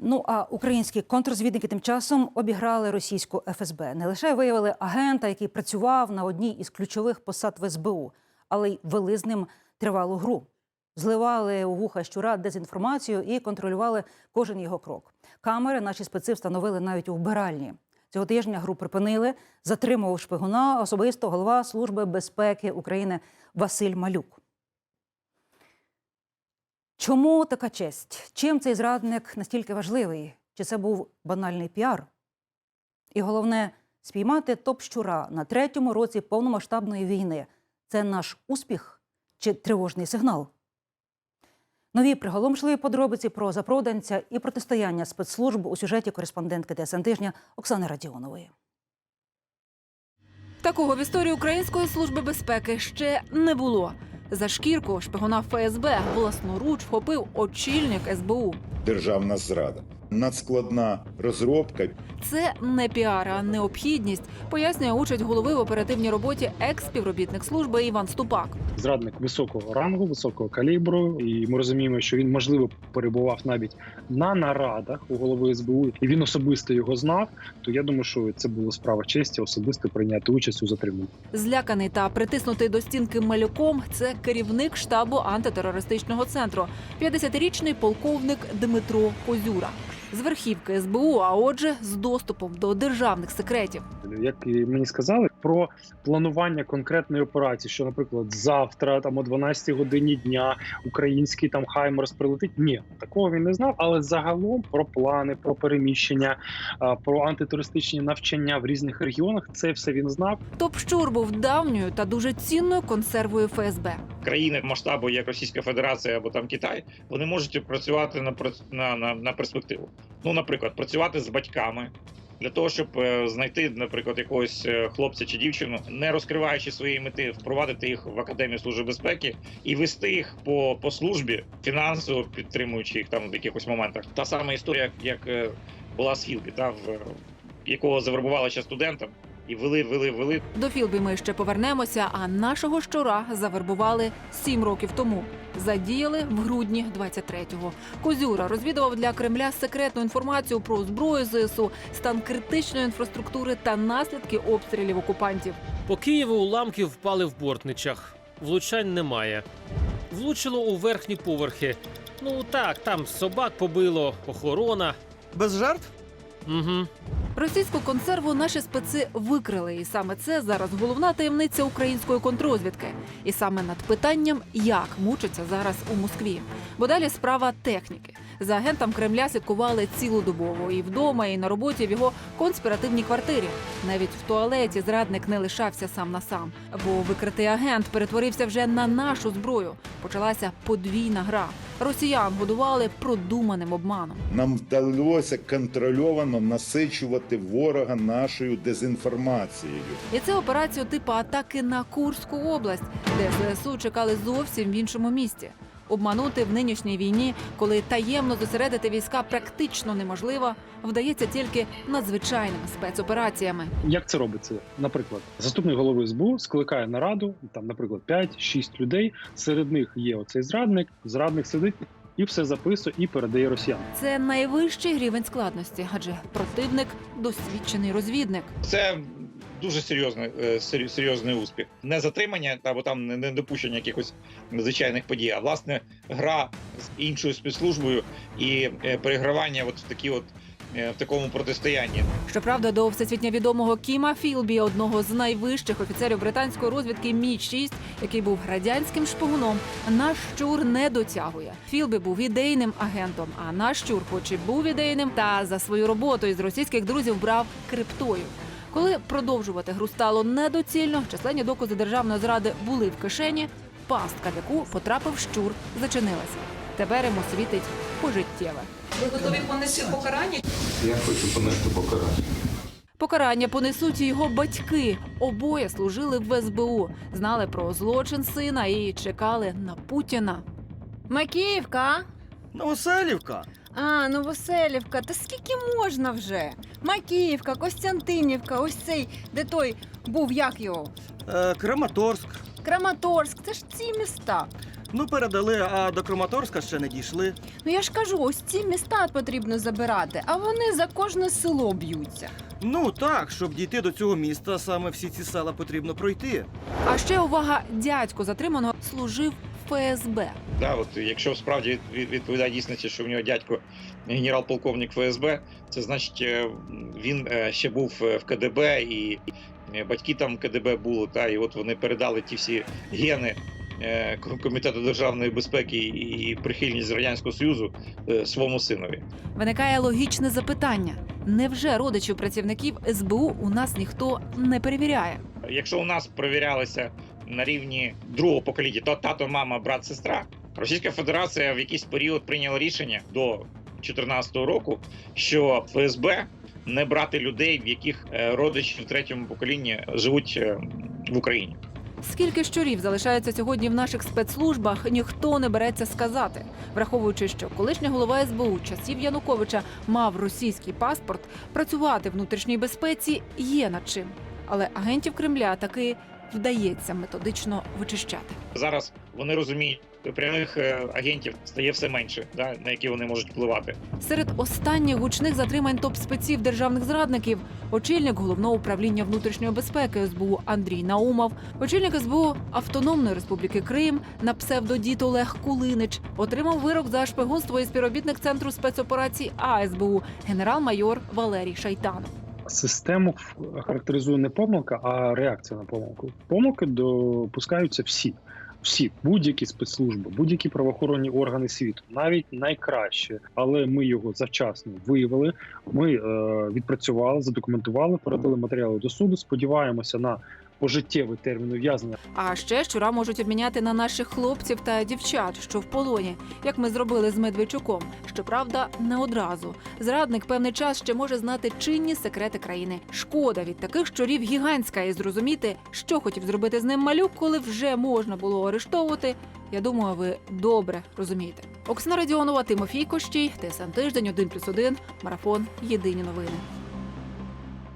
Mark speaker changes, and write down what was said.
Speaker 1: Ну а українські контррозвідники тим часом обіграли російську ФСБ. Не лише виявили агента, який працював на одній із ключових посад в СБУ, але й вели з ним тривалу гру. Зливали у вуха щура дезінформацію і контролювали кожен його крок. Камери наші специ встановили навіть у вбиральні. Цього тижня гру припинили. Затримував шпигуна особисто голова Служби безпеки України Василь Малюк. Чому така честь? Чим цей зрадник настільки важливий? Чи це був банальний піар? І головне, спіймати топ-щура на третьому році повномасштабної війни це наш успіх чи тривожний сигнал? Нові приголомшливі подробиці про запроданця і протистояння спецслужб у сюжеті кореспондентки ТСН тижня Оксани Радіонової.
Speaker 2: Такого в історії Української служби безпеки ще не було. За шкірку шпигуна ФСБ власноруч вхопив очільник СБУ.
Speaker 3: державна зрада. Надскладна розробка.
Speaker 2: Це не піар, а необхідність, пояснює участь голови в оперативній роботі екс-співробітник служби Іван Ступак.
Speaker 4: зрадник високого рангу, високого калібру, і ми розуміємо, що він можливо перебував навіть на нарадах у голови СБУ, і він особисто його знав. То я думаю, що це була справа честі особисто прийняти участь у затриманні.
Speaker 2: Зляканий та притиснутий до стінки малюком. Це керівник штабу антитерористичного центру, 50-річний полковник Дмитро Козюра. З верхівки СБУ, а отже, з доступом до державних секретів.
Speaker 4: Як мені сказали, про планування конкретної операції, що, наприклад, завтра, там о 12 годині дня, український там Хаймерс прилетить. Ні, такого він не знав. Але загалом про плани, про переміщення, про антитерористичні навчання в різних регіонах, це все він знав.
Speaker 2: Топ-щур був давньою та дуже цінною консервою ФСБ.
Speaker 5: країни масштабу, як Російська Федерація або там Китай, вони можуть працювати на на, на, на перспективу. Ну, наприклад, працювати з батьками для того, щоб е, знайти, наприклад, якогось е, хлопця чи дівчину, не розкриваючи свої мети, впровадити їх в академію служби безпеки і вести їх по, по службі, фінансово підтримуючи їх там в якихось моментах. Та сама історія, як, е, була з Філбі, та в якого завербували ще студентам. І вели, вели, вели
Speaker 2: До Філбі ми ще повернемося. А нашого щура завербували сім років тому. Задіяли в грудні 23-го. Козюра розвідував для Кремля секретну інформацію про зброю ЗСУ, стан критичної інфраструктури та наслідки обстрілів окупантів.
Speaker 6: По Києву уламки впали в бортничах. Влучань немає. Влучило у верхні поверхи. Ну так, там собак побило, охорона.
Speaker 7: Без жертв?
Speaker 6: Угу.
Speaker 2: Російську консерву наші специ викрили, і саме це зараз головна таємниця української контрозвідки. І саме над питанням, як мучаться зараз у Москві. Бо далі справа техніки. За агентом Кремля слідкували цілодобово і вдома, і на роботі в його конспіративній квартирі. Навіть в туалеті зрадник не лишався сам на сам, бо викритий агент перетворився вже на нашу зброю. Почалася подвійна гра. Росіян годували продуманим обманом.
Speaker 3: Нам вдалося контрольовано насичувати ворога нашою дезінформацією.
Speaker 2: І це операцію типу атаки на Курську область, де ЗСУ чекали зовсім в іншому місті. Обманути в нинішній війні, коли таємно зосередити війська практично неможливо, вдається тільки надзвичайними спецопераціями.
Speaker 4: Як це робиться? Наприклад, заступник голови СБУ скликає нараду, там, наприклад, 5-6 людей. Серед них є оцей зрадник. Зрадник сидить і все записує і передає росіянам.
Speaker 2: Це найвищий рівень складності, адже противник досвідчений розвідник.
Speaker 5: це дуже серйозний, е, серйозний успіх. Не затримання або там не- допущення якихось надзвичайних подій, а власне гра з іншою спецслужбою і е, перегравання от в такі от е, в такому протистоянні.
Speaker 2: Щоправда, до всесвітньо відомого Кіма Філбі, одного з найвищих офіцерів британської розвідки Мі 6 який був радянським шпигуном, наш щур не дотягує. Філбі був ідейним агентом, а наш щур, хоч і був ідейним, та за свою роботу із російських друзів брав криптою. Коли продовжувати гру стало недоцільно, численні докази державної зради були в кишені. Пастка, в яку потрапив щур, зачинилася. Тепер йому світить пожиттєве.
Speaker 8: Ви готові понести покарання?
Speaker 9: Я хочу понести покарання.
Speaker 2: Покарання понесуть його батьки. Обоє служили в СБУ, знали про злочин сина і чекали на Путіна.
Speaker 10: Макіївка?
Speaker 7: Новоселівка.
Speaker 10: А, Новоселівка. Та скільки можна вже? Макіївка, Костянтинівка, ось цей, де той був як його?
Speaker 7: Е, Краматорськ.
Speaker 10: Краматорськ, це ж ці міста.
Speaker 7: Ну, передали, а до Краматорська ще не дійшли.
Speaker 10: Ну я ж кажу, ось ці міста потрібно забирати, а вони за кожне село б'ються.
Speaker 7: Ну так, щоб дійти до цього міста, саме всі ці села потрібно пройти.
Speaker 2: А ще увага, дядько затриманого служив ФСБ.
Speaker 5: Да, от якщо справді від- від- відповідає дійсності, що в нього дядько генерал-полковник ФСБ, це значить е, він е, ще був е, в КДБ і батьки там КДБ були, та і от вони передали ті всі гени. Комітету державної безпеки і прихильність радянського союзу своєму синові.
Speaker 2: Виникає логічне запитання: невже родичів працівників СБУ у нас ніхто не перевіряє?
Speaker 5: Якщо у нас перевірялися на рівні другого покоління, то тато, мама, брат, сестра. Російська Федерація в якийсь період прийняла рішення до 2014 року, що ФСБ не брати людей, в яких е, родичі в третьому поколінні живуть е, в Україні.
Speaker 2: Скільки щурів залишається сьогодні в наших спецслужбах, ніхто не береться сказати, враховуючи, що колишній голова СБУ часів Януковича мав російський паспорт, працювати внутрішній безпеці є над чим. Але агентів Кремля таки вдається методично вичищати.
Speaker 5: Зараз вони розуміють, що прямих е, агентів стає все менше, да, на які вони можуть впливати.
Speaker 2: Серед останніх гучних затримань топ-спеців державних зрадників очільник головного управління внутрішньої безпеки СБУ Андрій Наумов, очільник СБУ Автономної Республіки Крим на псевдодід Олег Кулинич отримав вирок за шпигунство і співробітник центру спецоперацій АСБУ генерал-майор Валерій Шайтанов.
Speaker 4: Систему характеризує не помилка, а реакція на помилку. Помилки допускаються всі. Всі будь-які спецслужби, будь-які правоохоронні органи світу, навіть найкраще, але ми його завчасно виявили. Ми е, відпрацювали, задокументували, передали матеріали до суду. Сподіваємося на пожиттєвий термін ув'язнення.
Speaker 2: А ще щура можуть обміняти на наших хлопців та дівчат, що в полоні, як ми зробили з Медведчуком. Щоправда, не одразу. Зрадник певний час ще може знати чинні секрети країни. Шкода від таких щурів гігантська і зрозуміти, що хотів зробити з ним малюк, коли вже можна було арештовувати. Я думаю, ви добре розумієте. Оксана Радіонова, Тимофій Кощій, ТСН Тиждень, 1+,1, Марафон. Єдині новини.